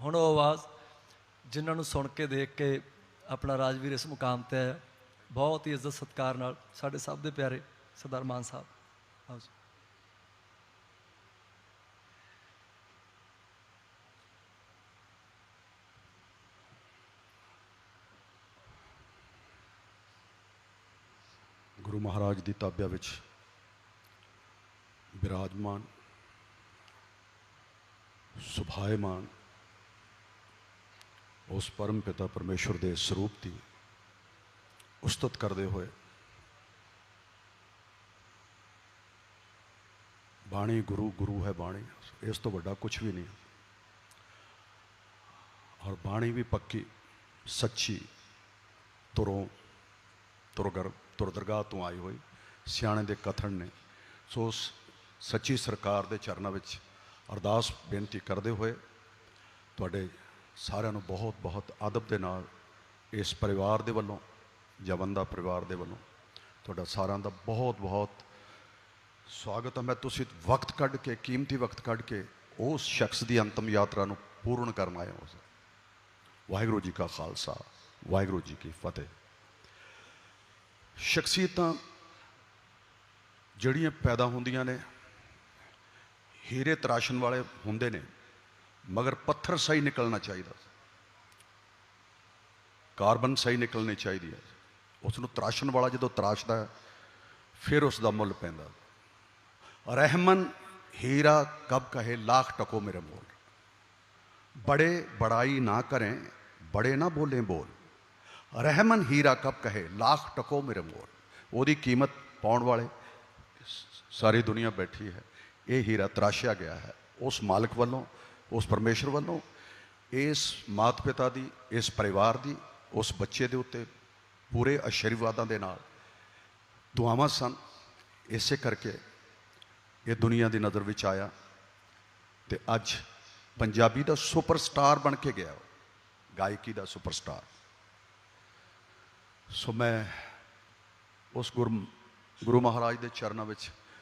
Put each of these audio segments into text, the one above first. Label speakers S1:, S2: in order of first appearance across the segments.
S1: ਹੁਣ ਉਹ ਆਵਾਜ਼ ਜਿਨ੍ਹਾਂ ਨੂੰ ਸੁਣ ਕੇ ਦੇਖ ਕੇ ਆਪਣਾ ਰਾਜਵੀਰ ਇਸ ਮੁਕਾਮ ਤੇ ਆਇਆ। ਬਹੁਤ ਹੀ ਇੱਜ਼ਤ ਸਤਿਕਾਰ ਨਾਲ ਸਾਡੇ ਸਭ ਦੇ ਪਿਆਰੇ ਸਰਦਾਰ ਮਾਨ ਸਾਹਿਬ। ਆਓ ਜੀ।
S2: ਗੁਰੂ ਮਹਾਰਾਜ ਦੀ ਤਾਬਿਆ ਵਿੱਚ ਬਿਰਾਜਮਾਨ, ਸੁਭਾਏਮਾਨ ਉਸ ਪਰਮ ਪਿਤਾ ਪਰਮੇਸ਼ਵਰ ਦੇ ਸਰੂਪ ਦੀ ਉਸਤਤ ਕਰਦੇ ਹੋਏ ਬਾਣੀ ਗੁਰੂ ਗੁਰੂ ਹੈ ਬਾਣੀ, ਇਸ ਤੋਂ ਵੱਡਾ ਕੁਝ ਵੀ ਨਹੀਂ। ਔਰ ਬਾਣੀ ਵੀ ਪੱਕੀ, ਸੱਚੀ ਤੁਰੋਂ ਤੁਰਗਰ ਤੁਰਦਰਗਾਹ ਤੋਂ ਆਈ ਹੋਈ, ਸਿਆਣੇ ਦੇ ਕਥਨ ਨੇ। ਸੋ ਸੱਚੀ ਸਰਕਾਰ ਦੇ ਚਰਨਾਂ ਵਿੱਚ ਅਰਦਾਸ ਬੇਨਤੀ ਕਰਦੇ ਹੋਏ ਤੁਹਾਡੇ ਸਾਰਿਆਂ ਨੂੰ ਬਹੁਤ ਬਹੁਤ ਅਦਬ ਦੇ ਨਾਲ ਇਸ ਪਰਿਵਾਰ ਦੇ ਵੱਲੋਂ ਜਵੰਦਾ ਪਰਿਵਾਰ ਦੇ ਵੱਲੋਂ ਤੁਹਾਡਾ ਸਾਰਿਆਂ ਦਾ ਬਹੁਤ ਬਹੁਤ ਸਵਾਗਤ ਹੈ। ਮੈਂ ਤੁਸੀਂ ਵਕਤ ਕੱਢ ਕੇ, ਕੀਮਤੀ ਵਕਤ ਕੱਢ ਕੇ ਉਸ ਸ਼ਖਸ ਦੀ ਅੰਤਮ ਯਾਤਰਾ ਨੂੰ ਪੂਰਨ ਕਰਨ ਆਏ ਹੋ। ਵਾਹਿਗੁਰੂ ਜੀ ਕਾ ਖਾਲਸਾ, ਵਾਹਿਗੁਰੂ ਜੀ ਕੀ ਫਤਿਹ। ਸ਼ਖਸੀਅਤਾਂ ਜਿਹੜੀਆਂ ਪੈਦਾ ਹੁੰਦੀਆਂ ਨੇ, ਹੀਰੇ ਤਰਾਸ਼ਣ ਵਾਲੇ ਹੁੰਦੇ ਨੇ ਮਗਰ ਪੱਥਰ ਸਹੀ ਨਿਕਲਣਾ ਚਾਹੀਦਾ ਕਾਰਬਨ ਸਹੀ ਨਿਕਲਣੀ ਚਾਹੀਦੀ ਹੈ ਉਸ ਨੂੰ ਤਰਾਸ਼ਣ ਵਾਲਾ ਜਦੋਂ ਤਰਾਸ਼ਦਾ ਹੈ ਫਿਰ ਉਸ ਦਾ ਮੁੱਲ ਪੈਂਦਾ ਰਹਿਮਨ ਹੀਰਾ ਕਬ ਕਹੇ ਲੱਖ ਟਕੋ ਮੇਰੇ ਮੋਲ ਬੜੇ ਬੜਾਈ ਨਾ ਕरें ਬੜੇ ਨਾ ਬੋਲੇ ਬੋਲ ਰਹਿਮਨ ਹੀਰਾ ਕਬ ਕਹੇ ਲੱਖ ਟਕੋ ਮੇਰੇ ਮੋਲ ਉਹਦੀ ਕੀਮਤ ਪਾਉਣ ਵਾਲੇ ਸਾਰੀ ਦੁਨੀਆ ਬੈਠੀ ਹੈ ਇਹ ਹੀਰਾ ਤਰਾਸ਼ਿਆ ਗਿਆ ਹੈ ਉਸ ਮਾਲਕ ਵੱਲੋਂ ਉਸ ਪਰਮੇਸ਼ਰ ਵੱਲੋਂ, ਇਸ ਮਾਤ ਪਿਤਾ ਦੀ, ਇਸ ਪਰਿਵਾਰ ਦੀ, ਉਸ ਬੱਚੇ ਦੇ ਉੱਤੇ ਪੂਰੇ ਆਸ਼ੀਰਵਾਦਾਂ ਦੇ ਨਾਲ ਦੁਆਵਾਂ ਸਨ। ਇਸੇ ਕਰਕੇ ਇਹ ਦੁਨੀਆ ਦੀ ਨਜ਼ਰ ਵਿੱਚ ਆਇਆ ਤੇ ਅੱਜ ਪੰਜਾਬੀ ਦਾ ਸੁਪਰਸਟਾਰ ਬਣ ਕੇ ਗਿਆ ਗਾਇਕੀ ਦਾ ਸੁਪਰਸਟਾਰ। ਸੋ ਮੈਂ ਉਸ ਗੁਰੂ ਗੁਰੂ ਮਹਾਰਾਜ ਦੇ ਚਰਨਾਂ ਵਿੱਚ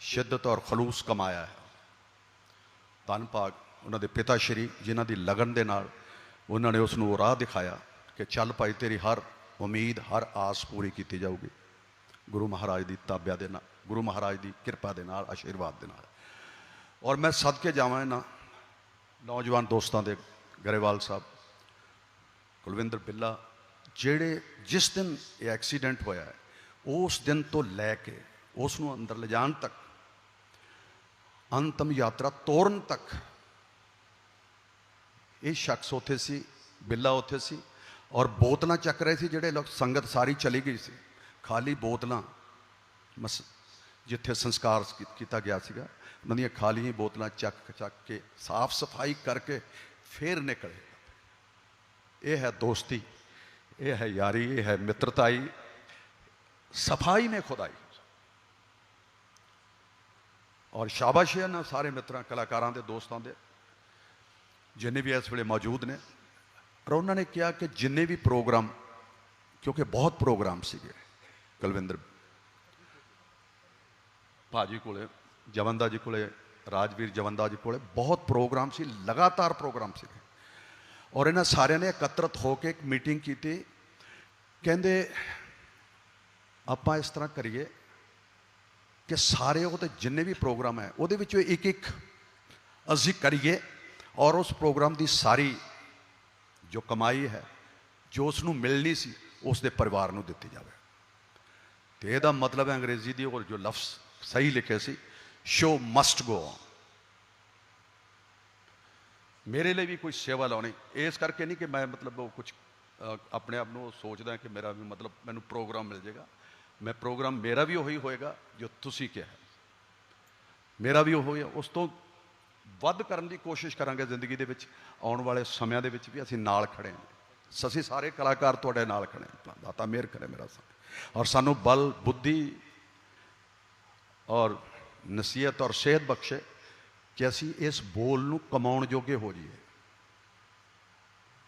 S2: ਸ਼ਿੱਦਤ ਔਰ ਖਲੂਸ ਕਮਾਇਆ ਹੈ। ਧੰਨ ਭਾਗ ਉਹਨਾਂ ਦੇ ਪਿਤਾ ਸ਼੍ਰੀ, ਜਿਨ੍ਹਾਂ ਦੀ ਲਗਨ ਦੇ ਨਾਲ ਉਹਨਾਂ ਨੇ ਉਸ ਨੂੰ ਉਹ ਰਾਹ ਦਿਖਾਇਆ ਕਿ ਚੱਲ ਭਾਈ, ਤੇਰੀ ਹਰ ਉਮੀਦ, ਹਰ ਆਸ ਪੂਰੀ ਕੀਤੀ ਜਾਊਗੀ। ਗੁਰੂ ਮਹਾਰਾਜ ਦੀ ਤਾਬਿਆ ਦੇ ਨਾਲ, ਗੁਰੂ ਮਹਾਰਾਜ ਦੀ ਕਿਰਪਾ ਦੇ ਨਾਲ, ਆਸ਼ੀਰਵਾਦ ਦੇ ਨਾਲ। ਔਰ ਮੈਂ ਸਦਕੇ ਜਾਵਾਂ ਨਾ ਨੌਜਵਾਨ ਦੋਸਤਾਂ ਦੇ ਗਰੇਵਾਲ ਸਾਹਿਬ, ਕੁਲਵਿੰਦਰ ਬਿੱਲਾ, ਜਿਹੜੇ ਜਿਸ ਦਿਨ ਇਹ ਐਕਸੀਡੈਂਟ ਹੋਇਆ ਉਸ ਦਿਨ ਤੋਂ ਲੈ ਕੇ, ਉਸ ਨੂੰ ਅੰਦਰ ਲਿਜਾਣ ਤੱਕ ਅੰਤਮ ਯਾਤਰਾ ਤੋਰਨ ਤੱਕ ਇਹ ਸ਼ਖਸ ਉੱਥੇ ਸੀ ਬਿੱਲਾ ਉੱਥੇ ਸੀ ਔਰ ਬੋਤਲਾਂ ਚੱਕ ਰਹੇ ਸੀ ਜਿਹੜੇ ਲੋਕ ਸੰਗਤ ਸਾਰੀ ਚਲੀ ਗਈ ਸੀ ਖਾਲੀ ਬੋਤਲਾਂ ਮਸ ਜਿੱਥੇ ਸੰਸਕਾਰ ਕੀ- ਕੀਤਾ ਗਿਆ ਸੀਗਾ ਉਹਨਾਂ ਦੀਆਂ ਖਾਲੀਆਂ ਹੀ ਬੋਤਲਾਂ ਚੱਕ ਚੱਕ ਕੇ ਸਾਫ਼ ਸਫ਼ਾਈ ਕਰਕੇ ਫੇਰ ਨਿਕਲੇ ਇਹ ਹੈ ਦੋਸਤੀ ਇਹ ਹੈ ਯਾਰੀ ਇਹ ਹੈ ਮਿੱਤਰਤਾਈ ਸਫ਼ਾਈ ਨੇ ਖੁਦਾਈ ਔਰ ਸ਼ਾਬਾਸ਼ ਹੈ ਇਹਨਾਂ ਸਾਰੇ ਮਿੱਤਰਾਂ, ਕਲਾਕਾਰਾਂ ਦੇ, ਦੋਸਤਾਂ ਦੇ। ਜਿੰਨੇ ਵੀ ਇਸ ਵੇਲੇ ਮੌਜੂਦ ਨੇ। ਔਰ ਉਹਨਾਂ ਨੇ ਕਿਹਾ ਕਿ ਜਿੰਨੇ ਵੀ ਪ੍ਰੋਗਰਾਮ, ਕਿਉਂਕਿ ਬਹੁਤ ਪ੍ਰੋਗਰਾਮ ਸੀਗੇ, ਕੁਲਵਿੰਦਰ। ਭਾਜੀ ਕੋਲੇ ਜਵੰਦਾ ਜੀ ਕੋਲੇ, ਰਾਜਵੀਰ ਜਵੰਦਾ ਜੀ ਕੋਲੇ ਬਹੁਤ ਪ੍ਰੋਗਰਾਮ ਸੀ, ਲਗਾਤਾਰ ਪ੍ਰੋਗਰਾਮ ਸੀਗੇ। ਔਰ ਇਹਨਾਂ ਸਾਰਿਆਂ ਨੇ ਇਕੱਤਰਤ ਹੋ ਕੇ ਇੱਕ ਮੀਟਿੰਗ ਕੀਤੀ। ਕਹਿੰਦੇ, ਆਪਾਂ ਇਸ ਤਰ੍ਹਾਂ ਕਰੀਏ ਕਿ ਸਾਰੇ ਉਹਦੇ ਜਿੰਨੇ ਵੀ ਪ੍ਰੋਗਰਾਮ ਹੈ, ਉਹਦੇ ਵਿੱਚੋਂ ਇੱਕ ਇੱਕ ਅਸੀਂ ਕਰੀਏ ਔਰ ਉਸ ਪ੍ਰੋਗਰਾਮ ਦੀ ਸਾਰੀ ਜੋ ਕਮਾਈ ਹੈ, ਜੋ ਉਸ ਨੂੰ ਮਿਲਣੀ ਸੀ, ਉਸ ਦੇ ਪਰਿਵਾਰ ਨੂੰ ਦਿੱਤੀ ਜਾਵੇ। ਤੇ ਇਹਦਾ ਮਤਲਬ ਹੈ ਅੰਗਰੇਜ਼ੀ ਦੀ ਉਹ ਜੋ ਲਫ਼ਜ਼ ਸਹੀ ਲਿਖੇ ਸੀ ਸ਼ੋ ਮਸਟ ਗੋ ਔਨ ਮੇਰੇ ਲਈ ਵੀ ਕੋਈ ਸੇਵਾ ਲਾਉਣੀ, ਇਸ ਕਰਕੇ ਨਹੀਂ ਕਿ ਮੈਂ ਮਤਲਬ ਉਹ ਕੁਝ ਆਪਣੇ ਆਪ ਨੂੰ ਸੋਚਦਾ ਕਿ ਮੇਰਾ ਵੀ ਮਤਲਬ ਮੈਨੂੰ ਪ੍ਰੋਗਰਾਮ ਮਿਲ ਜਾਏਗਾ ਮੈਂ ਪ੍ਰੋਗਰਾਮ ਮੇਰਾ ਵੀ ਉਹੀ ਹੋਏਗਾ ਜੋ ਤੁਸੀਂ ਕਿਹਾ ਮੇਰਾ ਵੀ ਉਹ ਹੈ। ਉਸ ਤੋਂ ਵੱਧ ਕਰਨ ਦੀ ਕੋਸ਼ਿਸ਼ ਕਰਾਂਗੇ ਜ਼ਿੰਦਗੀ ਦੇ ਵਿੱਚ। ਆਉਣ ਵਾਲੇ ਸਮਿਆਂ ਦੇ ਵਿੱਚ ਵੀ ਅਸੀਂ ਨਾਲ ਖੜੇ ਹਾਂ। ਅਸੀਂ ਸਾਰੇ ਕਲਾਕਾਰ ਤੁਹਾਡੇ ਨਾਲ ਖੜੇ ਹਾਂ। ਦਾਤਾ ਮਿਹਰ ਕਰੇ ਮੇਰਾ ਸਾਥ। ਔਰ ਸਾਨੂੰ ਬਲ, ਬੁੱਧੀ ਔਰ ਨਸੀਹਤ ਔਰ ਸਿਹਤ ਬਖਸ਼ੇ ਕਿ ਅਸੀਂ ਇਸ ਬੋਲ ਨੂੰ ਕਮਾਉਣ ਜੋਗੇ ਹੋ ਜਾਈਏ।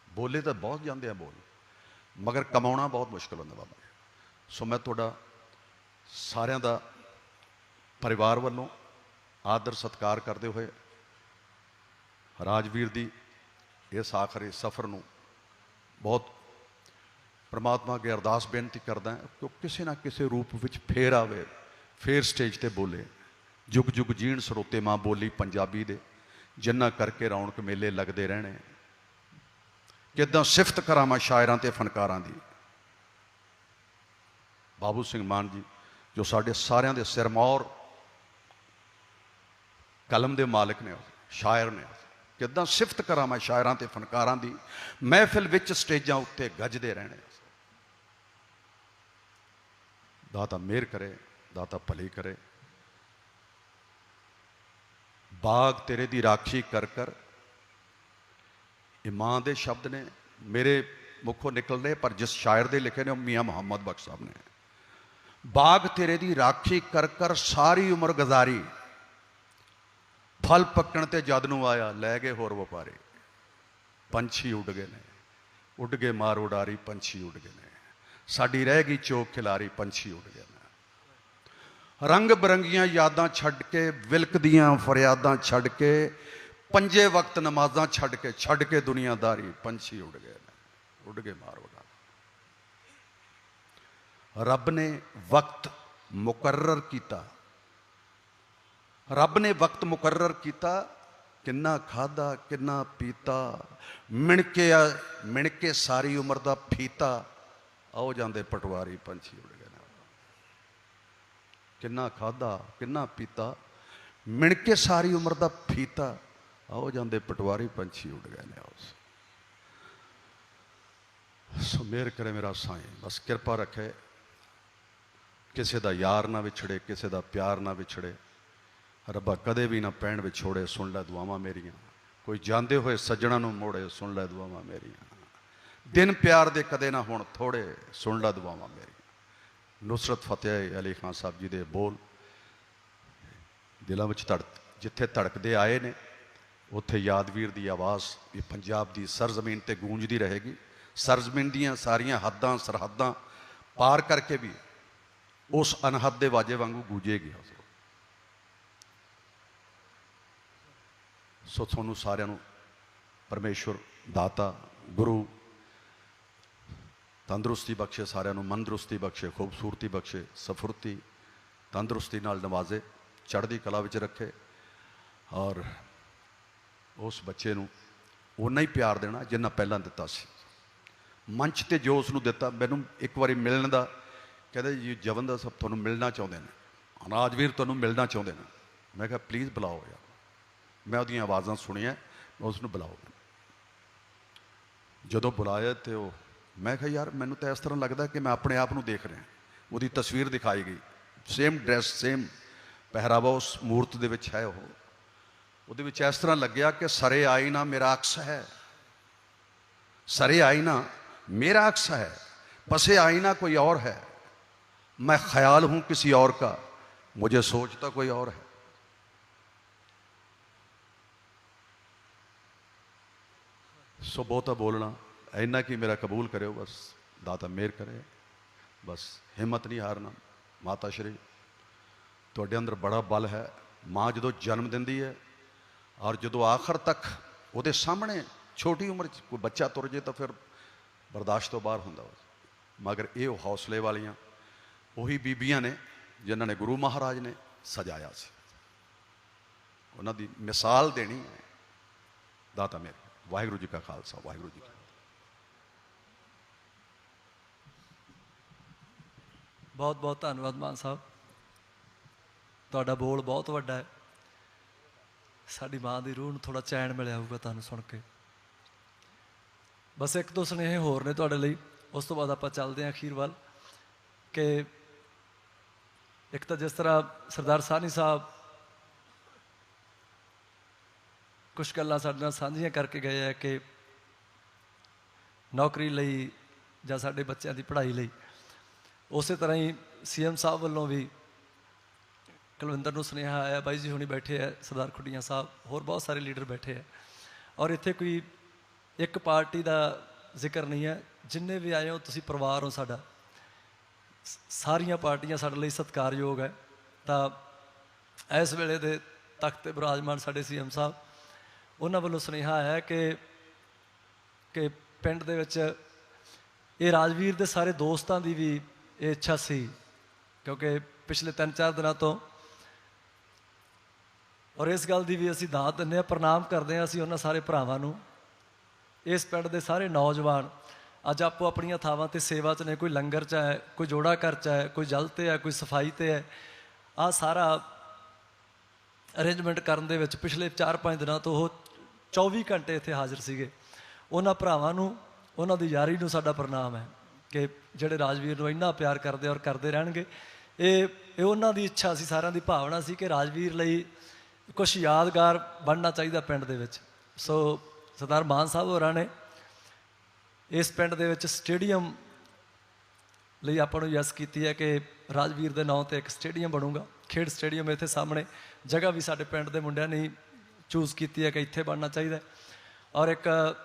S2: ਬੋਲੇ ਤਾਂ ਬਹੁਤ ਜਾਂਦੇ ਆ ਬੋਲ। ਮਗਰ ਕਮਾਉਣਾ ਬਹੁਤ ਮੁਸ਼ਕਲ ਹੁੰਦਾ ਬਾਬਾ ਸੋ ਮੈਂ ਤੁਹਾਡਾ ਸਾਰਿਆਂ ਦਾ ਪਰਿਵਾਰ ਵੱਲੋਂ ਆਦਰ ਸਤਿਕਾਰ ਕਰਦੇ ਹੋਏ ਰਾਜਵੀਰ ਦੀ ਇਸ ਆਖਰੀ ਸਫ਼ਰ ਨੂੰ ਬਹੁਤ ਪ੍ਰਮਾਤਮਾ ਅੱਗੇ ਅਰਦਾਸ ਬੇਨਤੀ ਕਰਦਾ ਹਾਂ ਕਿ ਉਹ ਕਿਸੇ ਨਾ ਕਿਸੇ ਰੂਪ ਵਿੱਚ ਫੇਰ ਆਵੇ, ਫੇਰ ਸਟੇਜ ਤੇ ਬੋਲੇ। ਜੁਗ ਜੁਗ ਜੀਣ ਸਰੋਤੇ ਮਾਂ ਬੋਲੀ ਪੰਜਾਬੀ ਦੇ, ਜਿੰਨਾ ਕਰਕੇ ਰੌਣਕ ਮੇਲੇ ਲੱਗਦੇ ਰਹਿਣੇ। ਕਿਦਾਂ ਸਿਫਤ ਕਰਾਂ ਮੈਂ ਸ਼ਾਇਰਾਂ ਤੇ ਫਨਕਾਰਾਂ ਦੀ। ਬਾਬੂ ਸਿੰਘ ਮਾਨ ਜੀ, ਜੋ ਸਾਡੇ ਸਾਰਿਆਂ ਦੇ ਸਿਰਮੌਰ ਕਲਮ ਦੇ ਮਾਲਕ ਨੇ, ਸ਼ਾਇਰ ਨੇ। ਕਿਦਾਂ ਸਿਫਤ ਕਰਾਂ ਮੈਂ ਸ਼ਾਇਰਾਂ ਤੇ ਫਨਕਾਰਾਂ ਦੀ, ਮਹਿਫਿਲ ਵਿੱਚ ਸਟੇਜਾਂ ਉੱਤੇ ਗੱਜਦੇ ਰਹਿਣੇ। ਦਾਤਾ ਮਿਹਰ ਕਰੇ ਦਾਤਾ ਭਲੀ ਕਰੇ। ਬਾਗ ਤੇਰੇ ਦੀ ਰਾਖੀ ਕਰ ਕਰ। ਇਹ ਦੇ ਸ਼ਬਦ ਨੇ, ਮੇਰੇ ਮੁੱਖੋਂ ਨਿਕਲਦੇ, ਪਰ ਜਿਸ ਸ਼ਾਇਰ ਦੇ ਲਿਖੇ ਨੇ, ਉਹ ਮੀਆਂ ਮੁਹੰਮਦ ਬਖਸ਼ ਸਾਹਿਬ ਨੇ। ਬਾਗ ਤੇਰੇ ਦੀ ਰਾਖੀ ਕਰ ਕਰ ਸਾਰੀ ਉਮਰ ਗੁਜ਼ਾਰੀ। ਫਲ ਪੱਕਣ ਤੇ ਜਦ ਨੂੰ ਆਇਆ, ਲੈ ਗਏ ਹੋਰ ਵਪਾਰੀ। ਪੰਛੀ ਉੱਡ ਗਏ ਨੇ। ਉੱਡ ਗਏ ਮਾਰ ਉਡਾਰੀ, ਪੰਛੀ ਉੱਡ ਗਏ ਨੇ। ਸਾਡੀ ਰਹਿ ਗਈ ਚੋਕ ਖਿਲਾਰੀ, ਪੰਛੀ ਉੱਡ ਗਏ ਨੇ। ਰੰਗ ਬਰੰਗੀਆਂ ਯਾਦਾਂ ਛੱਡ ਕੇ ਵਿਲਕਦੀਆਂ ਫਰਿਆਦਾਂ ਛੱਡ ਕੇ, ਪੰਜੇ ਵਕਤ ਨਮਾਜ਼ਾਂ ਛੱਡ ਕੇ ਛੱਡ ਕੇ ਦੁਨੀਆਦਾਰੀ, ਪੰਛੀ ਉੱਡ ਗਏ ਨੇ। ਉੱਡ ਗਏ ਮਾਰ ਉਡਾਰੀ। ਰੱਬ ਨੇ ਵਕਤ ਮੁਕਰਰ ਕੀਤਾ। ਰੱਬ ਨੇ ਵਕਤ ਮੁਕਰਰ ਕੀਤਾ, ਕਿੰਨਾ ਖਾਦਾ ਕਿੰਨਾ ਪੀਤਾ ਮਿਣ ਕੇ ਆ- ਮਿਣ ਕੇ ਸਾਰੀ ਉਮਰ ਦਾ ਫੀਤਾ, ਆਓ ਜਾਂਦੇ ਪਟਵਾਰੀ ਪੰਛੀ ਉੱਡ ਗਏ ਨੇ। ਕਿੰਨਾ ਖਾਦਾ ਕਿੰਨਾ ਪੀਤਾ ਮਿਣ ਕੇ ਸਾਰੀ ਉਮਰ ਦਾ ਫੀਤਾ, ਆਓ ਜਾਂਦੇ ਪਟਵਾਰੀ ਪੰਛੀ ਉੱਡ ਗਏ ਨੇ ਉਸ। ਸੋ ਮੇਰ ਕਰੇ ਮੇਰਾ ਸਾਈਂ, ਬਸ ਕਿਰਪਾ ਰੱਖੇ। ਕਿਸੇ ਦਾ ਯਾਰ ਨਾ ਵਿਛੜੇ, ਕਿਸੇ ਦਾ ਪਿਆਰ ਨਾ ਵਿਛੜੇ। ਰੱਬਾ ਕਦੇ ਵੀ ਨਾ ਪੈਣ ਵਿਛੋੜੇ, ਸੁਣ ਲੈ ਦੁਆਵਾਂ ਮੇਰੀਆਂ। ਕੋਈ ਜਾਂਦੇ ਹੋਏ ਸੱਜਣਾ ਨੂੰ ਮੋੜੇ, ਸੁਣ ਲੈ ਦੁਆਵਾਂ ਮੇਰੀਆਂ। ਦਿਨ ਪਿਆਰ ਦੇ ਕਦੇ ਨਾ ਹੁਣ ਥੋੜੇ, ਸੁਣ ਲੈ ਦੁਆਵਾਂ ਮੇਰੀਆਂ। ਨੁਸਰਤ ਫਤਿਹ ਅਲੀ ਖਾਨ ਸਾਹਿਬ ਜੀ ਦੇ ਬੋਲ। ਦਿਲਾਂ ਵਿੱਚ ਧੜਕ, ਜਿੱਥੇ ਧੜਕਦੇ ਆਏ ਨੇ, ਉੱਥੇ ਯਾਦਵੀਰ ਦੀ ਆਵਾਜ਼, ਵੀ ਪੰਜਾਬ ਦੀ ਸਰਜ਼ਮੀਨ ਤੇ ਗੂੰਜਦੀ ਰਹੇਗੀ। ਸਰਜ਼ਮੀਨ ਦੀਆਂ ਸਾਰੀਆਂ ਹੱਦਾਂ, ਸਰਹੱਦਾਂ ਪਾਰ ਕਰਕੇ ਵੀ ਉਸ ਅਨਹਦ ਦੇ ਵਾਜੇ ਵਾਂਗੂ ਗੂੰਜੇਗੀ ਸੋ। ਤੁਹਾਨੂੰ ਸਾਰਿਆਂ ਨੂੰ ਪਰਮੇਸ਼ਵਰ ਦਾਤਾ, ਗੁਰੂ, ਤੰਦਰੁਸਤੀ ਬਖਸ਼ੇ ਸਾਰਿਆਂ ਨੂੰ, ਮਨਦਰੁਸਤੀ ਬਖਸ਼ੇ, ਖੂਬਸੂਰਤੀ ਬਖਸ਼ੇ, ਸਫੁਰਤੀ, ਤੰਦਰੁਸਤੀ ਨਾਲ ਨਵਾਜ਼ੇ, ਚੜ੍ਹਦੀ ਕਲਾ ਵਿੱਚ ਰੱਖੇ ਔਰ ਉਸ ਬੱਚੇ ਨੂੰ ਉਨਾ ਹੀ ਪਿਆਰ ਦੇਣਾ ਜਿੰਨਾ ਪਹਿਲਾਂ ਦਿੱਤਾ ਸੀ। ਮੰਚ ਤੇ ਜੋ ਉਸ ਨੂੰ ਦਿੱਤਾ, ਮੈਨੂੰ ਇੱਕ ਵਾਰੀ ਮਿਲਣ ਦਾ ਕਹਿੰਦੇ ਜੀ, ਜਵਨ ਦਾ ਸਭ ਤੁਹਾਨੂੰ ਮਿਲਣਾ ਚਾਹੁੰਦੇ ਨੇ। ਰਾਜਵੀਰ ਤੁਹਾਨੂੰ ਮਿਲਣਾ ਚਾਹੁੰਦੇ ਨੇ। ਮੈਂ ਕਿਹਾ ਪਲੀਜ਼ ਬੁਲਾਓ ਯਾਰ। ਮੈਂ ਉਹਦੀਆਂ ਆਵਾਜ਼ਾਂ ਸੁਣੀਆਂ, ਮੈਂ ਉਸ ਨੂੰ ਬੁਲਾਓ। ਜਦੋਂ ਬੁਲਾਇਆ ਤੇ ਉਹ, ਮੈਂ ਕਿਹਾ, ਯਾਰ, ਮੈਨੂੰ ਤਾਂ ਇਸ ਤਰ੍ਹਾਂ ਲੱਗਦਾ ਕਿ ਮੈਂ ਆਪਣੇ ਆਪ ਨੂੰ ਦੇਖ ਰਿਹਾ। ਉਹਦੀ ਤਸਵੀਰ ਦਿਖਾਈ ਗਈ। ਸੇਮ ਡਰੈਸ ਸੇਮ ਪਹਿਰਾਵਾ ਉਸ ਮੂਰਤ ਦੇ ਵਿੱਚ ਹੈ ਉਹ। ਉਹਦੇ ਵਿੱਚ ਇਸ ਤਰ੍ਹਾਂ ਲੱਗਿਆ ਕਿ ਸਰੇ ਆਈ ਨਾ ਮੇਰਾ ਅਕਸ ਹੈ। ਸਰੇ ਆਈ ਨਾ ਮੇਰਾ ਅਕਸ ਹੈ। ਪਸੇ ਆਈ ਨਾ ਕੋਈ ਔਰ ਹੈ। मैं ख्याल हूं किसी और का मुझे सोचता कोई और है ਸੋ ਬਹੁਤਾ ਬੋਲਣਾ ਇੰਨਾ ਕੀ ਮੇਰਾ ਕਬੂਲ ਕਰਿਓ ਬਸ ਦਾਤਾ ਮਿਹਰ ਕਰੇ ਬਸ ਹਿੰਮਤ ਨਹੀਂ ਹਾਰਨਾ ਮਾਤਾ ਸ਼੍ਰੀ ਤੁਹਾਡੇ ਅੰਦਰ ਬੜਾ ਬਲ ਹੈ ਮਾਂ ਜਦੋਂ ਜਨਮ ਦਿੰਦੀ ਹੈ ਔਰ ਜਦੋਂ ਆਖਰ ਤੱਕ ਉਹਦੇ ਸਾਹਮਣੇ ਛੋਟੀ ਉਮਰ 'ਚ ਕੋਈ ਬੱਚਾ ਤੁਰ ਜੇ ਤਾਂ ਫਿਰ ਬਰਦਾਸ਼ਤ ਤੋਂ ਬਾਹਰ ਹੁੰਦਾ ਉਹ ਮਗਰ ਇਹ ਉਹ ਹੌਸਲੇ ਵਾਲੀਆਂ ਉਹੀ ਬੀਬੀਆਂ ਨੇ ਜਿਨ੍ਹਾਂ ਨੇ ਗੁਰੂ ਮਹਾਰਾਜ ਨੇ ਸਜਾਇਆ ਸੀ। ਉਹਨਾਂ ਦੀ ਮਿਸਾਲ ਦੇਣੀ ਹੈ। ਦਾਤਾ ਮੇਰੇ, ਵਾਹਿਗੁਰੂ ਜੀ ਕਾ ਖਾਲਸਾ, ਵਾਹਿਗੁਰੂ ਜੀ
S1: ਬਹੁਤ ਬਹੁਤ ਧੰਨਵਾਦ ਮਾਨ ਸਾਹਿਬ। ਤੁਹਾਡਾ ਬੋਲ ਬਹੁਤ ਵੱਡਾ ਹੈ। ਸਾਡੀ ਮਾਂ ਦੀ ਰੂਹ ਨੂੰ ਥੋੜਾ ਚੈਨ ਮਿਲਿਆ ਹੋਊਗਾ ਤੁਹਾਨੂੰ ਸੁਣ ਕੇ। ਬਸ ਇੱਕ ਦੋ ਸੁਨੇਹੇ ਹੋਰ ਨੇ ਤੁਹਾਡੇ ਲਈ। ਉਸ ਤੋਂ ਬਾਅਦ ਆਪਾਂ ਚੱਲਦੇ ਹਾਂ ਅਖੀਰ ਵੱਲ ਕਿ ਇੱਕ ਤਾਂ ਜਿਸ ਤਰ੍ਹਾਂ ਸਰਦਾਰ ਸਾਹਨੀ ਸਾਹਿਬ ਕੁਝ ਗੱਲਾਂ ਸਾਡੇ ਨਾਲ ਸਾਂਝੀਆਂ ਕਰਕੇ ਗਏ ਆ ਕਿ ਨੌਕਰੀ ਲਈ ਜਾਂ ਸਾਡੇ ਬੱਚਿਆਂ ਦੀ ਪੜ੍ਹਾਈ ਲਈ, ਉਸੇ ਤਰ੍ਹਾਂ ਹੀ ਸੀਐਮ ਸਾਹਿਬ ਵੱਲੋਂ ਵੀ ਕੁਲਵਿੰਦਰ ਨੂੰ ਸੁਨੇਹਾ ਆਇਆ, ਬਾਈ ਜੀ ਹੁਣੀ ਬੈਠੇ ਆ, ਸਰਦਾਰ ਖੁੱਡੀਆਂ ਸਾਹਿਬ, ਹੋਰ ਬਹੁਤ ਸਾਰੇ ਲੀਡਰ ਬੈਠੇ ਆ। ਔਰ ਇੱਥੇ ਕੋਈ ਇੱਕ ਪਾਰਟੀ ਦਾ ਜ਼ਿਕਰ ਨਹੀਂ ਹੈ, ਜਿੰਨੇ ਵੀ ਆਏ ਹੋ, ਤੁਸੀਂ ਪਰਿਵਾਰ ਹੋ ਸਾਡਾ। ਸਾਰੀਆਂ ਪਾਰਟੀਆਂ ਸਾਡੇ ਲਈ ਸਤਿਕਾਰਯੋਗ ਹੈ। ਤਾਂ ਇਸ ਵੇਲੇ ਦੇ ਤਖਤ ਤੇ ਬਿਰਾਜਮਾਨ ਸਾਡੇ ਸੀਐਮ ਸਾਹਿਬ, ਉਹਨਾਂ ਵੱਲੋਂ ਸੁਨੇਹਾ ਆਇਆ ਕਿ ਕਿ ਪਿੰਡ ਦੇ ਵਿੱਚ ਇਹ ਰਾਜਵੀਰ ਦੇ ਸਾਰੇ ਦੋਸਤਾਂ ਦੀ ਵੀ ਇਹ ਇੱਛਾ ਸੀ, ਕਿਉਂਕਿ ਪਿਛਲੇ 3-4 ਦਿਨਾਂ ਤੋਂ ਔਰ ਇਸ ਗੱਲ ਦੀ ਵੀ ਅਸੀਂ ਦਾਤ ਦਿੰਦੇ ਹਾਂ, ਪ੍ਰਣਾਮ ਕਰਦੇ ਹਾਂ ਅਸੀਂ ਉਹਨਾਂ ਸਾਰੇ ਭਰਾਵਾਂ ਨੂੰ। ਇਸ ਪਿੰਡ ਦੇ ਸਾਰੇ ਨੌਜਵਾਨ ਅੱਜ ਆਪੋ ਆਪਣੀਆਂ ਥਾਵਾਂ ਤੇ ਸੇਵਾ 'ਚ ਨੇ, ਕੋਈ ਲੰਗਰ 'ਚ ਹੈ, ਕੋਈ ਜੋੜਾ ਘਰ 'ਚ ਹੈ, ਕੋਈ ਜਲ ਤੇ ਹੈ, ਕੋਈ ਸਫ਼ਾਈ ਤੇ ਹੈ। ਆ ਸਾਰਾ ਅਰੇਂਜਮੈਂਟ ਕਰਨ ਦੇ ਵਿੱਚ ਪਿਛਲੇ 4-5 ਦਿਨਾਂ ਤੋਂ ਉਹ 24 ਘੰਟੇ ਇੱਥੇ ਹਾਜ਼ਰ ਸੀਗੇ। ਉਹਨਾਂ ਭਰਾਵਾਂ ਨੂੰ, ਉਹਨਾਂ ਦੀ ਯਾਰੀ ਨੂੰ ਸਾਡਾ ਪ੍ਰਣਾਮ ਹੈ ਕਿ ਜਿਹੜੇ ਰਾਜਵੀਰ ਨੂੰ ਇੰਨਾ ਪਿਆਰ ਕਰਦੇ ਔਰ ਕਰਦੇ ਰਹਿਣਗੇ। ਇਹ ਇਹ ਉਹਨਾਂ ਦੀ ਇੱਛਾ ਸੀ, ਸਾਰਿਆਂ ਦੀ ਭਾਵਨਾ ਸੀ ਕਿ ਰਾਜਵੀਰ ਲਈ ਕੁਝ ਯਾਦਗਾਰ ਬਣਨਾ ਚਾਹੀਦਾ ਪਿੰਡ ਦੇ ਵਿੱਚ। ਸੋ ਸਰਦਾਰ ਮਾਨ ਸਾਹਿਬ ਹੋਰਾਂ ਨੇ ਇਸ ਪਿੰਡ ਦੇ ਵਿੱਚ ਸਟੇਡੀਅਮ ਲਈ ਆਪਾਂ ਨੂੰ ਯਸ ਕੀਤੀ ਹੈ ਕਿ ਰਾਜਵੀਰ ਦੇ ਨਾਂ ਤੇ ਇੱਕ ਸਟੇਡੀਅਮ ਬਣੂਗਾ। ਖੇਡ ਸਟੇਡੀਅਮ ਇੱਥੇ ਸਾਹਮਣੇ। ਜਗ੍ਹਾ ਵੀ ਸਾਡੇ ਪਿੰਡ ਦੇ ਮੁੰਡਿਆਂ ਨੇ ਚੂਜ਼ ਕੀਤੀ ਹੈ ਕਿ ਇੱਥੇ ਬਣਨਾ ਚਾਹੀਦਾ ਔਰ ਇੱਕ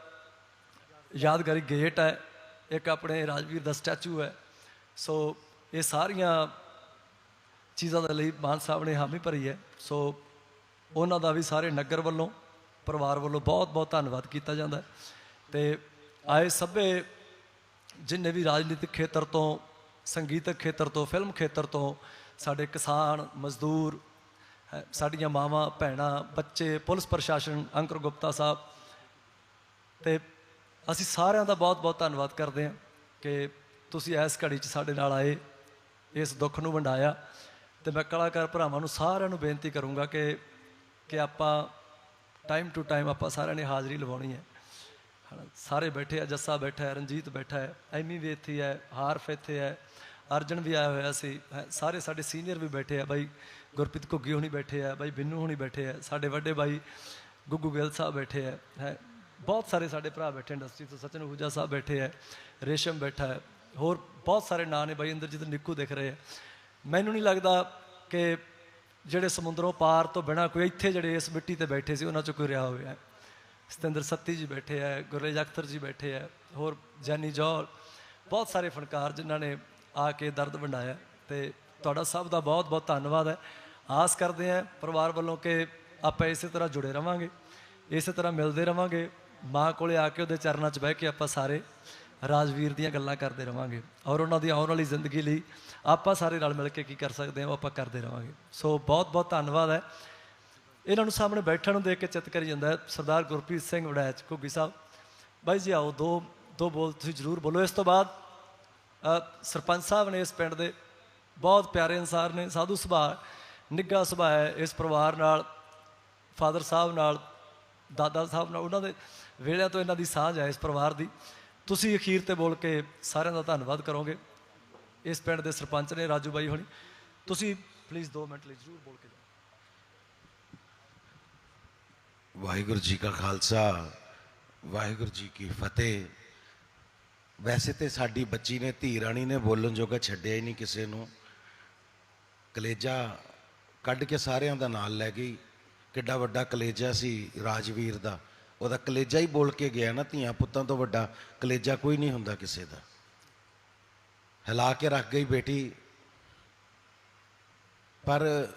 S1: ਯਾਦਗਾਰੀ ਗੇਟ ਹੈ। ਇੱਕ ਆਪਣੇ ਰਾਜਵੀਰ ਦਾ ਸਟੈਚੂ ਹੈ। ਸੋ ਇਹ ਸਾਰੀਆਂ ਚੀਜ਼ਾਂ ਦੇ ਲਈ ਮਾਨ ਸਾਹਿਬ ਨੇ ਹਾਮੀ ਭਰੀ ਹੈ। ਸੋ ਉਹਨਾਂ ਦਾ ਵੀ ਸਾਰੇ ਨਗਰ ਵੱਲੋਂ, ਪਰਿਵਾਰ ਵੱਲੋਂ ਬਹੁਤ ਬਹੁਤ ਧੰਨਵਾਦ ਕੀਤਾ ਜਾਂਦਾ ਹੈ। ਤੇ ਆਏ ਸਭੇ ਜਿੰਨੇ ਵੀ ਰਾਜਨੀਤਿਕ ਖੇਤਰ ਤੋਂ ਸੰਗੀਤਕ ਖੇਤਰ ਤੋਂ ਫਿਲਮ ਖੇਤਰ ਤੋਂ ਸਾਡੇ ਕਿਸਾਨ ਮਜ਼ਦੂਰ ਹੈ, ਸਾਡੀਆਂ ਮਾਵਾਂ ਭੈਣਾਂ ਬੱਚੇ ਪੁਲਿਸ ਪ੍ਰਸ਼ਾਸਨ ਅੰਕਰ ਗੁਪਤਾ ਸਾਹਿਬ ਤੇ ਅਸੀਂ ਸਾਰਿਆਂ ਦਾ ਬਹੁਤ-ਬਹੁਤ ਧੰਨਵਾਦ ਕਰਦੇ ਹਾਂ ਕਿ ਤੁਸੀਂ ਇਸ ਘੜੀ 'ਚ ਸਾਡੇ ਨਾਲ ਆਏ ਇਸ ਦੁੱਖ ਨੂੰ ਵੰਡਾਇਆ ਤੇ ਮੈਂ ਕਲਾਕਾਰ ਭਰਾਵਾਂ ਨੂੰ ਸਾਰਿਆਂ ਨੂੰ ਬੇਨਤੀ ਕਰੂੰਗਾ ਕਿ ਕਿ ਆਪਾਂ ਟਾਈਮ ਟੂ ਟਾਈਮ ਆਪਾਂ ਸਾਰਿਆਂ ਨੇ ਹਾਜ਼ਰੀ ਲਵਾਉਣੀ ਹੈ। ਸਾਰੇ ਬੈਠੇ ਆ ਜੱਸਾ ਬੈਠਾ ਹੈ ਰਣਜੀਤ ਬੈਠਾ ਹੈ ਐਮੀ ਵੀ ਇੱਥੇ ਹੈ ਹਾਰਫ ਇੱਥੇ ਹੈ ਅਰਜਨ ਵੀ ਆਇਆ ਹੋਇਆ ਸੀ। ਹੈ, ਸਾਰੇ ਸਾਡੇ ਸੀਨੀਅਰ ਵੀ ਬੈਠੇ ਆ ਬਾਈ ਗੁਰਪ੍ਰੀਤ ਘੁੱਗੀ ਹੁਣੀ ਬੈਠੇ ਆ ਬਾਈ ਬਿੰਨੂ ਹੁਣੀ ਬੈਠੇ ਆ ਸਾਡੇ ਵੱਡੇ ਬਾਈ ਗੁੱਗੂ ਗਿੱਲ ਸਾਹਿਬ ਬੈਠੇ ਆ। ਹੈ ਬਹੁਤ ਸਾਰੇ ਸਾਡੇ ਭਰਾ ਬੈਠੇ ਇੰਡਸਟਰੀ ਤੋਂ ਸਚਨ ਹੂਜਾ ਸਾਹਿਬ ਬੈਠੇ ਆ ਰੇਸ਼ਮ ਬੈਠਾ ਹੈ ਹੋਰ ਬਹੁਤ ਸਾਰੇ ਨਾਂ ਨੇ ਬਾਈ ਅੰਦਰ ਇੰਦਰਜੀਤ ਨਿੱਕੂ ਦਿਖ ਰਹੇ ਆ। ਮੈਨੂੰ ਨਹੀਂ ਲੱਗਦਾ ਕਿ ਜਿਹੜੇ ਸਮੁੰਦਰੋਂ ਪਾਰ ਤੋਂ ਬਿਨਾ ਕੋਈ ਇੱਥੇ ਜਿਹੜੇ ਇਸ ਮਿੱਟੀ ਤੇ ਬੈਠੇ ਸੀ ਉਹਨਾਂ ਚੋਂ ਕੋਈ ਰਿਹਾ ਹੋਇਆ ਸਤਿੰਦਰ ਸੱਤੀ ਜੀ ਬੈਠੇ ਹੈ ਗੁਰਰੇਜ ਅਖਤਰ ਜੀ ਬੈਠੇ ਹੈ ਹੋਰ ਜੈਨੀ ਜੌਲ, ਬਹੁਤ ਸਾਰੇ ਫਨਕਾਰ ਜਿਨ੍ਹਾਂ ਨੇ ਆ ਕੇ ਦਰਦ ਵੰਡਾਇਆ ਤੇ ਤੁਹਾਡਾ ਸਭ ਦਾ ਬਹੁਤ ਬਹੁਤ ਧੰਨਵਾਦ ਹੈ। ਆਸ ਕਰਦੇ ਹਾਂ ਪਰਿਵਾਰ ਵੱਲੋਂ ਕਿ ਆਪਾਂ ਇਸੇ ਤਰ੍ਹਾਂ ਜੁੜੇ ਰਵਾਂਗੇ, ਇਸੇ ਤਰ੍ਹਾਂ ਮਿਲਦੇ ਰਵਾਂਗੇ, ਮਾਂ ਕੋਲੇ ਆ ਕੇ ਉਹਦੇ ਚਰਨਾਂ 'ਚ ਬਹਿ ਕੇ ਆਪਾਂ ਸਾਰੇ ਰਾਜਵੀਰ ਦੀਆਂ ਗੱਲਾਂ ਕਰਦੇ ਰਵਾਂਗੇ ਔਰ ਉਹਨਾਂ ਦੀ ਆਉਣ ਵਾਲੀ ਜ਼ਿੰਦਗੀ ਲਈ ਆਪਾਂ ਸਾਰੇ ਰਲ ਮਿਲ ਕੇ ਕੀ ਕਰ ਸਕਦੇ ਹਾਂ, ਉਹ ਆਪਾਂ ਕਰਦੇ ਰਵਾਂਗੇ। ਸੋ ਬਹੁਤ ਬਹੁਤ ਧੰਨਵਾਦ ਹੈ। ਇਹਨਾਂ ਨੂੰ ਸਾਹਮਣੇ ਬੈਠਣ ਨੂੰ ਦੇਖ ਕੇ ਚਿੱਤ ਕਰੀ ਜਾਂਦਾ ਸਰਦਾਰ ਗੁਰਪ੍ਰੀਤ ਸਿੰਘ ਵੜੈਚ, ਘੁੱਗੀ ਸਾਹਿਬ। ਬਾਈ ਜੀ ਆਓ, ਦੋ ਦੋ ਬੋਲ ਤੁਸੀਂ ਜ਼ਰੂਰ ਬੋਲੋ। ਇਸ ਤੋਂ ਬਾਅਦ ਸਰਪੰਚ ਸਾਹਿਬ ਨੇ ਇਸ ਪਿੰਡ ਦੇ ਬਹੁਤ ਪਿਆਰੇ ਇਨਸਾਨ ਨੇ, ਸਾਧੂ ਸੁਭਾਅ ਨਿੱਘਾ ਸੁਭਾਅ ਹੈ ਇਸ ਪਰਿਵਾਰ ਨਾਲ, ਫਾਦਰ ਸਾਹਿਬ ਨਾਲ, ਦਾਦਾ ਸਾਹਿਬ ਨਾਲ, ਉਹਨਾਂ ਦੇ ਵੇਲਿਆਂ ਤੋਂ ਇਹਨਾਂ ਦੀ ਸਾਂਝ ਹੈ ਇਸ ਪਰਿਵਾਰ ਦੀ। ਤੁਸੀਂ ਅਖੀਰ ਤੇ ਬੋਲ ਕੇ ਸਾਰਿਆਂ ਦਾ ਧੰਨਵਾਦ ਕਰੋਗੇ। ਇਸ ਪਿੰਡ ਦੇ ਸਰਪੰਚ ਨੇ ਰਾਜੂ ਬਾਈ ਹੋਣੀ। ਤੁਸੀਂ ਪਲੀਜ਼ 2 ਮਿੰਟ ਲਈ ਜ਼ਰੂਰ ਬੋਲ ਕੇ
S3: ਵਾਹਿਗੁਰੂ ਜੀ ਕਾ ਖਾਲਸਾ, ਵਾਹਿਗੁਰੂ ਜੀ ਕੀ ਫਤਿਹ। ਵੈਸੇ ਤੇ ਸਾਡੀ ਬੱਚੀ ਨੇ, ਧੀ ਰਾਣੀ ਨੇ ਬੋਲਣ ਜੋਗਾ ਛੱਡਿਆ ਹੀ ਨਹੀਂ ਕਿਸੇ ਨੂੰ। ਕਲੇਜਾ ਕੱਢ ਕੇ ਸਾਰਿਆਂ ਦਾ ਨਾਲ ਲੈ ਗਈ। ਕਿੱਡਾ ਵੱਡਾ ਕਲੇਜਾ ਸੀ ਰਾਜਵੀਰ ਦਾ। ਉਹਦਾ ਕਲੇਜਾ ਹੀ ਬੋਲ ਕੇ ਗਿਆ ਨਾ ਧੀਆਂ ਪੁੱਤਾਂ ਤੋਂ ਵੱਡਾ। ਕਲੇਜਾ ਕੋਈ ਨਹੀਂ ਹੁੰਦਾ ਕਿਸੇ ਦਾ। ਹਿਲਾ ਕੇ ਰੱਖ ਗਈ ਬੇਟੀ। ਪਰ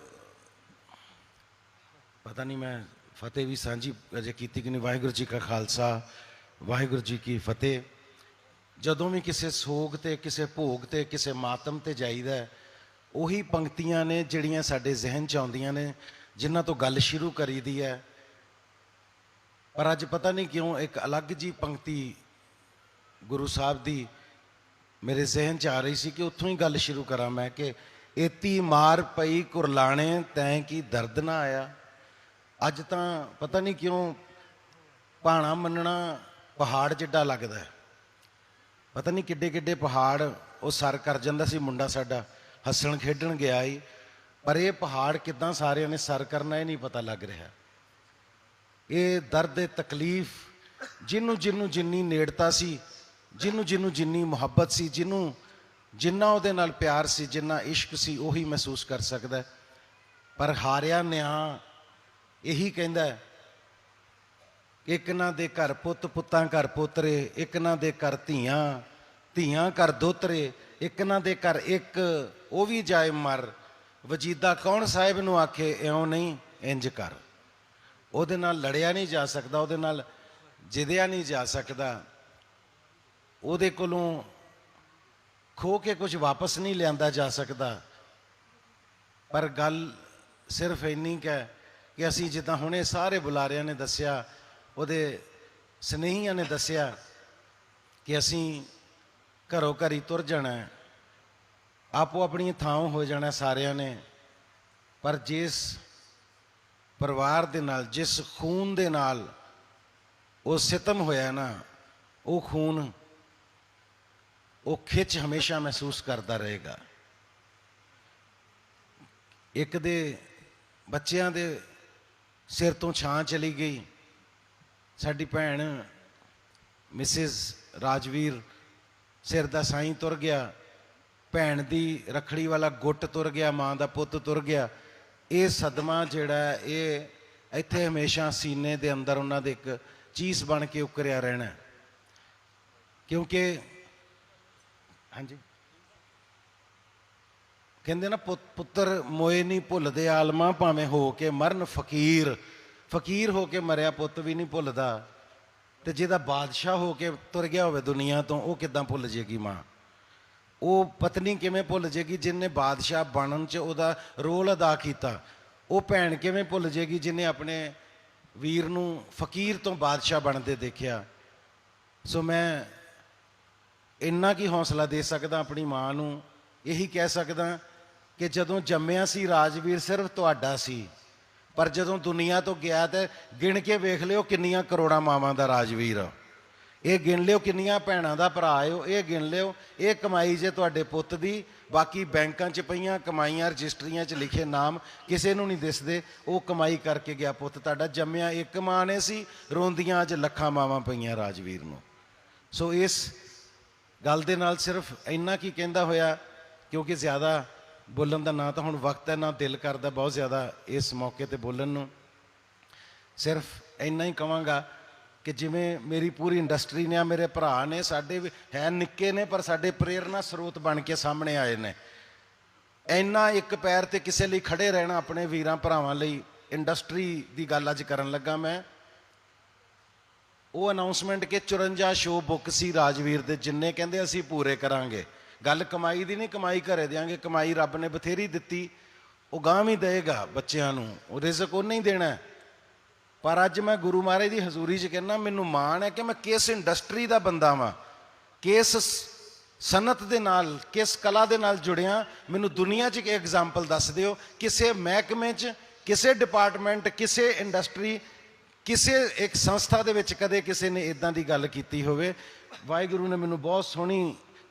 S3: ਪਤਾ ਨਹੀਂ ਮੈਂ ਫਤਿਹ ਵੀ ਸਾਂਝੀ ਅਜੇ ਕੀਤੀ ਕਿ ਨਹੀਂ? ਵਾਹਿਗੁਰੂ ਜੀ ਕਾ ਖਾਲਸਾ, ਵਾਹਿਗੁਰੂ ਜੀ ਕੀ ਫਤਿਹ। ਜਦੋਂ ਵੀ ਕਿਸੇ ਸੋਗ ਤੇ, ਕਿਸੇ ਭੋਗ ਤੇ, ਕਿਸੇ ਮਾਤਮ ਤੇ ਜਾਈਦਾ ਉਹੀ ਪੰਕਤੀਆਂ ਨੇ ਜਿਹੜੀਆਂ ਸਾਡੇ ਜ਼ਿਹਨ 'ਚ ਆਉਂਦੀਆਂ ਨੇ, ਜਿਨ੍ਹਾਂ ਤੋਂ ਗੱਲ ਸ਼ੁਰੂ ਕਰੀਦੀ ਹੈ। ਪਰ ਅੱਜ ਪਤਾ ਨਹੀਂ ਕਿਉਂ ਇੱਕ ਅਲੱਗ ਜੀ ਪੰਕਤੀ ਗੁਰੂ ਸਾਹਿਬ ਦੀ ਮੇਰੇ ਜ਼ਿਹਨ 'ਚ ਆ ਰਹੀ ਸੀ ਕਿ ਉੱਥੋਂ ਹੀ ਗੱਲ ਸ਼ੁਰੂ ਕਰਾਂ ਮੈਂ ਕਿ, ਏਤੀ ਮਾਰ ਪਈ ਕੁਰਲਾਣੇ, ਤੈਂ ਕੀ ਦਰਦ ਨਾ ਆਇਆ? ਅੱਜ ਤਾਂ ਪਤਾ ਨਹੀਂ ਕਿਉਂ ਭਾਣਾ ਮੰਨਣਾ ਪਹਾੜ ਜਿੱਡਾ ਲੱਗਦਾ ਹੈ। ਪਤਾ ਨਹੀਂ ਕਿੱਡੇ ਕਿੱਡੇ ਪਹਾੜ ਉਹ ਸਰ ਕਰ ਜਾਂਦਾ ਸੀ ਮੁੰਡਾ ਸਾਡਾ, ਹੱਸਣ ਖੇਡਣ ਗਿਆ ਈ, ਪਰ ਇਹ ਪਹਾੜ ਕਿਦਾਂ ਸਾਰਿਆਂ ਨੇ ਸਰ ਕਰਨਾ ਇਹ ਨਹੀਂ ਪਤਾ ਲੱਗ ਰਿਹਾ। ਇਹ ਦਰਦ ਇਹ ਤਕਲੀਫ ਜਿਹਨੂੰ ਜਿਹਨੂੰ ਜਿੰਨੀ ਨੇੜਤਾ ਸੀ, ਜਿਹਨੂੰ ਜਿਹਨੂੰ ਜਿੰਨੀ ਮੁਹੱਬਤ ਸੀ, ਜਿਹਨੂੰ ਜਿੰਨਾ ਉਹਦੇ ਨਾਲ ਪਿਆਰ ਸੀ, ਜਿੰਨਾ ਇਸ਼ਕ ਸੀ, ਉਹੀ ਮਹਿਸੂਸ ਕਰ ਸਕਦਾ ਪਰ ਹਾਰਿਆ ਨਿਆਂ ਇਹੀ ਕਹਿੰਦਾ ਹੈ ਇੱਕ ਨਾ ਦੇ ਘਰ ਪੁੱਤ ਪੁੱਤਾਂ ਘਰ ਪੋਤਰੇ, ਇੱਕ ਨਾ ਦੇ ਘਰ ਧੀਆਂ ਧੀਆਂ ਘਰ ਦੋਤਰੇ, ਇੱਕ ਨਾ ਦੇ ਘਰ ਇੱਕ, ਉਹ ਵੀ ਜਾਏ ਮਰ। ਵਜੀਦਾ ਕੌਣ ਸਾਹਿਬ ਨੂੰ ਆਖੇ, ਇਉਂ ਨਹੀਂ, ਇੰਜ ਕਰ। ਉਹਦੇ ਨਾਲ ਲੜਿਆ ਨਹੀਂ ਜਾ ਸਕਦਾ, ਉਹਦੇ ਨਾਲ ਜਿੱਦਿਆ ਨਹੀਂ ਜਾ ਸਕਦਾ। ਉਹਦੇ ਕੋਲੋਂ ਖੋ ਕੇ ਕੁਝ ਵਾਪਸ ਨਹੀਂ ਲਿਆਂਦਾ ਜਾ ਸਕਦਾ। ਪਰ ਗੱਲ ਸਿਰਫ ਇੰਨੀ ਕੁ ਕਿ ਅਸੀਂ ਜਿੱਦਾਂ ਹੁਣੇ ਸਾਰੇ ਬੁਲਾਰਿਆਂ ਨੇ ਦੱਸਿਆ, ਉਹਦੇ ਸਨੇਹੀਆਂ ਨੇ ਦੱਸਿਆ ਕਿ ਅਸੀਂ ਘਰੋਂ ਘਰੀ ਤੁਰ ਜਾਣਾ ਹੈ। ਆਪੋ ਆਪਣੀ ਥਾਂ ਹੋ ਜਾਣਾ ਸਾਰਿਆਂ ਨੇ, ਪਰ ਜਿਸ ਪਰਿਵਾਰ ਦੇ ਨਾਲ, ਜਿਸ ਖੂਨ ਦੇ ਨਾਲ ਉਹ ਸਿਤਮ ਹੋਇਆ ਨਾ, ਉਹ ਖੂਨ ਉਹ ਖਿੱਚ ਹਮੇਸ਼ਾ ਮਹਿਸੂਸ ਕਰਦਾ ਰਹੇਗਾ। ਇੱਕ ਦੇ ਬੱਚਿਆਂ ਦੇ ਸਿਰ ਤੋਂ ਛਾਂ ਚਲੀ ਗਈ। ਸਾਡੀ ਭੈਣ ਮਿਸਿਸ ਰਾਜਵੀਰ ਸਿਰ ਦਾ ਸਾਈਂ ਤੁਰ ਗਿਆ। ਭੈਣ ਦੀ ਰਖੜੀ ਵਾਲਾ ਗੁੱਟ ਤੁਰ ਗਿਆ, ਮਾਂ ਦਾ ਪੁੱਤ ਤੁਰ ਗਿਆ। ਇਹ ਸਦਮਾ ਜਿਹੜਾ ਇਹ ਇੱਥੇ ਹਮੇਸ਼ਾ ਸੀਨੇ ਦੇ ਅੰਦਰ ਉਹਨਾਂ ਦੇ ਇੱਕ ਚੀਸ ਬਣ ਕੇ ਉੱਕਰਿਆ ਰਹਿਣਾ ਕਿਉਂਕਿ, ਹਾਂਜੀ। ਕਹਿੰਦੇ ਨਾ ਪੁੱਤ- ਪੁੱਤਰ ਮੋਏ ਨਹੀਂ ਭੁੱਲਦੇ ਆਲਮਾ ਭਾਵੇਂ ਹੋ ਕੇ ਮਰਨ ਫਕੀਰ। ਫਕੀਰ ਹੋ ਕੇ ਮਰਿਆ ਪੁੱਤ ਵੀ ਨਹੀਂ ਭੁੱਲਦਾ। ਤੇ ਜਿਹਦਾ ਬਾਦਸ਼ਾਹ ਹੋ ਕੇ ਤੁਰ ਗਿਆ ਹੋਵੇ ਦੁਨੀਆ ਤੋਂ, ਉਹ ਕਿਦਾਂ ਭੁੱਲ ਜੇਗੀ ਮਾਂ? ਉਹ ਪਤਨੀ ਕਿਵੇਂ ਭੁੱਲ ਜੇਗੀ ਜਿਨੇ ਬਾਦਸ਼ਾਹ ਬਣਨ 'ਚ ਉਹਦਾ ਰੋਲ ਅਦਾ ਕੀਤਾ? ਉਹ ਭੈਣ ਕਿਵੇਂ ਭੁੱਲ ਜੇਗੀ ਜਿਨੇ ਆਪਣੇ ਵੀਰ ਨੂੰ ਫਕੀਰ ਤੋਂ ਬਾਦਸ਼ਾਹ ਬਣਦੇ ਦੇਖਿਆ? ਸੋ ਮੈਂ ਇੰਨਾ ਕੀ ਹੌਸਲਾ ਦੇ ਸਕਦਾ ਆਪਣੀ ਮਾਂ ਨੂੰ, ਇਹੀ ਕਹਿ ਸਕਦਾ ਕਿ ਜਦੋਂ ਜੰਮਿਆ ਸੀ ਰਾਜਵੀਰ ਸਿਰਫ ਤੁਹਾਡਾ ਸੀ, ਪਰ ਜਦੋਂ ਦੁਨੀਆ ਤੋਂ ਗਿਆ ਤੇ ਗਿਣ ਕੇ ਵੇਖ ਲਿਓ ਕਿੰਨੀਆਂ ਕਰੋੜਾਂ ਮਾਵਾਂ ਦਾ ਰਾਜਵੀਰ। ਇਹ ਗਿਣ ਲਿਓ ਕਿੰਨੀਆਂ ਭੈਣਾਂ ਦਾ ਭਰਾ ਓ ਇਹ ਗਿਣ ਲਿਓ, ਇਹ ਕਮਾਈ ਜੇ ਤੁਹਾਡੇ ਪੁੱਤ ਦੀ, ਬਾਕੀ ਬੈਂਕਾਂ 'ਚ ਪਈਆਂ ਕਮਾਈਆਂ, ਰਜਿਸਟਰੀਆਂ 'ਚ ਲਿਖੇ ਨਾਮ ਕਿਸੇ ਨੂੰ ਨਹੀਂ ਦਿਸਦੇ, ਉਹ ਕਮਾਈ ਕਰਕੇ ਗਿਆ ਪੁੱਤ ਤੁਹਾਡਾ। ਜੰਮਿਆ ਇੱਕ ਮਾਂ ਨੇ ਸੀ, ਰੋਂਦੀਆਂ ਅੱਜ ਲੱਖਾਂ ਮਾਵਾਂ ਪਈਆਂ ਰਾਜਵੀਰ ਨੂੰ। ਸੋ ਇਸ ਗੱਲ ਦੇ ਨਾਲ ਸਿਰਫ ਇੰਨਾ ਕੀ ਕਹਿੰਦਾ ਹੋਇਆ, ਕਿਉਂਕਿ ਜ਼ਿਆਦਾ ਬੋਲਣ ਦਾ ਨਾ ਤਾਂ ਹੁਣ ਵਕਤ ਹੈ, ਨਾ ਦਿਲ ਕਰਦਾ ਬਹੁਤ ਜ਼ਿਆਦਾ ਇਸ ਮੌਕੇ ਤੇ ਬੋਲਣ ਨੂੰ। ਸਿਰਫ ਇੰਨਾ ਹੀ ਕਵਾਂਗਾ ਕਿ ਜਿਵੇਂ ਮੇਰੀ ਪੂਰੀ ਇੰਡਸਟਰੀ ਨੇ, ਆ ਮੇਰੇ ਭਰਾ ਨੇ, ਸਾਡੇ ਵੀ ਹੈ ਨਿੱਕੇ ਨੇ, ਪਰ ਸਾਡੇ ਪ੍ਰੇਰਨਾ ਸਰੋਤ ਬਣ ਕੇ ਸਾਹਮਣੇ ਆਏ ਨੇ। ਇੰਨਾ ਇੱਕ ਪੈਰ ਤੇ ਕਿਸੇ ਲਈ ਖੜੇ ਰਹਿਣਾ ਆਪਣੇ ਵੀਰਾਂ ਭਰਾਵਾਂ ਲਈ ਇੰਡਸਟਰੀ ਦੀ ਗੱਲ ਅੱਜ ਕਰਨ ਲੱਗਾ ਮੈਂ। ਉਹ ਅਨਾਉਂਸਮੈਂਟ ਕਿ 54 ਸ਼ੋਅ ਬੁੱਕ ਸੀ ਰਾਜਵੀਰ ਦੇ, ਜਿੰਨੇ ਕਹਿੰਦੇ ਅਸੀਂ ਪੂਰੇ ਕਰਾਂਗੇ। ਗੱਲ ਕਮਾਈ ਦੀ ਨਹੀਂ, ਕਮਾਈ ਘਰੇ ਦਿਆਂਗੇ, ਕਮਾਈ ਰੱਬ ਨੇ ਬਥੇਰੀ ਦਿੱਤੀ। ਉਹ ਗਾਂ ਵੀ ਦੇਗਾ ਬੱਚਿਆਂ ਨੂੰ, ਉਹ ਰਿਜ਼ਕ ਉਹ ਨਹੀਂ ਦੇਣਾ। ਪਰ ਅੱਜ ਮੈਂ ਗੁਰੂ ਮਹਾਰਾਜ ਦੀ ਹਜ਼ੂਰੀ 'ਚ ਕਹਿੰਦਾ, ਮੈਨੂੰ ਮਾਣ ਹੈ ਕਿ ਮੈਂ ਕਿਸ ਇੰਡਸਟਰੀ ਦਾ ਬੰਦਾ ਵਾਂ, ਕਿਸ ਸ- ਸਨਅਤ ਦੇ ਨਾਲ, ਕਿਸ ਕਲਾ ਦੇ ਨਾਲ ਜੁੜਿਆ। ਮੈਨੂੰ ਦੁਨੀਆ 'ਚ ਇੱਕ ਐਗਜ਼ਾਮਪਲ ਦੱਸ ਦਿਓ, ਕਿਸੇ ਮਹਿਕਮੇ 'ਚ, ਕਿਸੇ ਡਿਪਾਰਟਮੈਂਟ ਕਿਸੇ ਇੰਡਸਟਰੀ ਕਿਸੇ ਇੱਕ ਸੰਸਥਾ ਦੇ ਵਿੱਚ ਕਦੇ ਕਿਸੇ ਨੇ ਇਦਾਂ ਦੀ ਗੱਲ ਕੀਤੀ ਹੋਵੇ। ਵਾਹਿਗੁਰੂ ਨੇ ਮੈਨੂੰ ਬਹੁਤ ਸੋਹਣੀ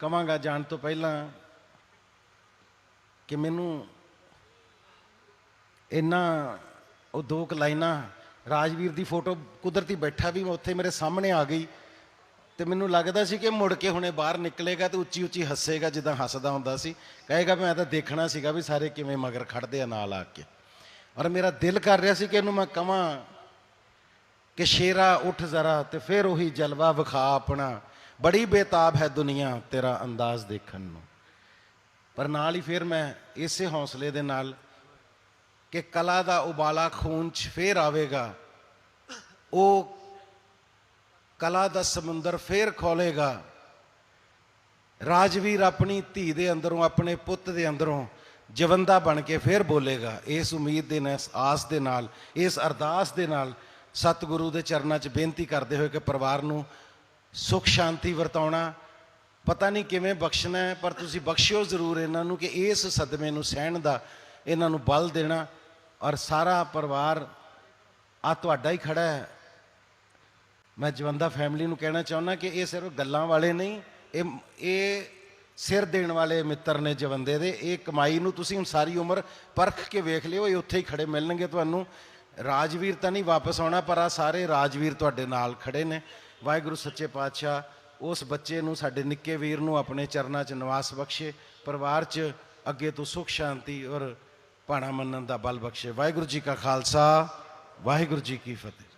S3: ਕਵਾਂਗਾ ਜਾਣ ਤੋਂ ਪਹਿਲਾਂ ਕਿ ਮੈਨੂੰ ਇੰਨਾ ਉਹ ਦੋ ਕੁ ਲਾਈਨਾਂ, ਰਾਜਵੀਰ ਦੀ ਫੋਟੋ ਕੁਦਰਤੀ ਬੈਠਾ ਵੀ ਉੱਥੇ ਮੇਰੇ ਸਾਹਮਣੇ ਆ ਗਈ ਤੇ ਮੈਨੂੰ ਲੱਗਦਾ ਸੀ ਕਿ ਮੁੜ ਕੇ ਹੁਣੇ ਬਾਹਰ ਨਿਕਲੇਗਾ ਤੇ ਉੱਚੀ ਉੱਚੀ ਹੱਸੇਗਾ ਜਿੱਦਾਂ ਹੱਸਦਾ ਹੁੰਦਾ ਸੀ। ਕਹੇਗਾ ਮੈਂ ਤਾਂ ਦੇਖਣਾ ਸੀਗਾ ਵੀ ਸਾਰੇ ਕਿਵੇਂ ਮਗਰ ਖੜਦੇ ਆ ਨਾਲ ਆ ਕੇ। ਔਰ ਮੇਰਾ ਦਿਲ ਕਰ ਰਿਹਾ ਸੀ ਕਿ ਇਹਨੂੰ ਮੈਂ ਕਵਾਂ ਕਿ ਸ਼ੇਰਾ ਉੱਠ ਜ਼ਰਾ ਤੇ ਫਿਰ ਉਹੀ ਜਲਵਾ ਵਿਖਾ ਆਪਣਾ। ਬੜੀ ਬੇਤਾਬ ਹੈ ਦੁਨੀਆ ਤੇਰਾ ਅੰਦਾਜ਼ ਦੇਖਣ ਨੂੰ। ਪਰ ਨਾਲ ਹੀ ਫਿਰ ਮੈਂ ਇਸੇ ਹੌਸਲੇ ਦੇ ਨਾਲ ਕਿ ਕਲਾ ਦਾ ਉਬਾਲਾ ਖੂਨ 'ਚ ਫੇਰ ਆਵੇਗਾ, ਉਹ ਕਲਾ ਦਾ ਸਮੁੰਦਰ ਫੇਰ ਖੋਲੇਗਾ ਰਾਜਵੀਰ ਆਪਣੀ ਧੀ ਦੇ ਅੰਦਰੋਂ, ਆਪਣੇ ਪੁੱਤ ਦੇ ਅੰਦਰੋਂ ਜਵੰਦਾ ਬਣ ਕੇ ਫੇਰ ਬੋਲੇਗਾ, ਇਸ ਉਮੀਦ ਦੇ ਨਾਲ ਆਸ ਦੇ ਨਾਲ, ਇਸ ਅਰਦਾਸ ਦੇ ਨਾਲ ਸਤਿਗੁਰੂ ਦੇ ਚਰਨਾਂ 'ਚ ਬੇਨਤੀ ਕਰਦੇ ਹੋਏ ਕਿ ਪਰਿਵਾਰ ਨੂੰ ਸੁਖ ਸ਼ਾਂਤੀ ਵਰਤਾਉਣਾ। ਪਤਾ ਨਹੀਂ ਕਿਵੇਂ ਬਖਸ਼ਣਾ ਹੈ, ਪਰ ਤੁਸੀਂ ਬਖਸ਼ਿਓ ਜ਼ਰੂਰ ਇਹਨਾਂ ਨੂੰ ਕਿ ਇਸ ਸਦਮੇ ਨੂੰ ਸਹਿਣ ਦਾ, ਇਹਨਾਂ ਨੂੰ ਬਲ ਦੇਣਾ। ਔਰ ਸਾਰਾ ਪਰਿਵਾਰ ਆ ਤੁਹਾਡਾ ਹੀ ਖੜਾ ਹੈ। ਮੈਂ ਜਵੰਦਾ ਫੈਮਿਲੀ ਨੂੰ ਕਹਿਣਾ ਚਾਹੁੰਦਾ ਕਿ ਇਹ ਸਿਰਫ ਗੱਲਾਂ ਵਾਲੇ ਨਹੀਂ, ਇਹ ਇਹ ਸਿਰ ਦੇਣ ਵਾਲੇ ਮਿੱਤਰ ਨੇ ਜਵੰਦੇ ਦੇ। ਇਹ ਕਮਾਈ ਨੂੰ ਤੁਸੀਂ ਹੁਣ ਸਾਰੀ ਉਮਰ ਪਰਖ ਕੇ ਵੇਖ ਲਿਓ, ਇਹ ਉੱਥੇ ਹੀ ਖੜੇ ਮਿਲਣਗੇ ਤੁਹਾਨੂੰ। ਰਾਜਵੀਰ ਤਾਂ ਨਹੀਂ ਵਾਪਸ ਆਉਣਾ, ਪਰ ਆ ਸਾਰੇ ਰਾਜਵੀਰ ਤੁਹਾਡੇ ਨਾਲ ਖੜੇ ਨੇ। ਵਾਹਿਗੁਰੂ ਸੱਚੇ ਪਾਤਸ਼ਾਹ, ਉਸ ਬੱਚੇ ਨੂੰ, ਸਾਡੇ ਨਿੱਕੇ ਵੀਰ ਨੂੰ ਆਪਣੇ ਚਰਨਾਂ 'ਚ ਨਿਵਾਸ ਬਖਸ਼ੇ, ਪਰਿਵਾਰ 'ਚ ਅੱਗੇ ਤੋਂ ਸੁਖ, ਸ਼ਾਂਤੀ ਔਰ ਭਾਣਾ ਮੰਨਣ ਦਾ ਬਲ ਬਖਸ਼ੇ। ਵਾਹਿਗੁਰੂ ਜੀ ਕਾ ਖਾਲਸਾ, ਵਾਹਿਗੁਰੂ ਜੀ ਕੀ ਫਤਿਹ।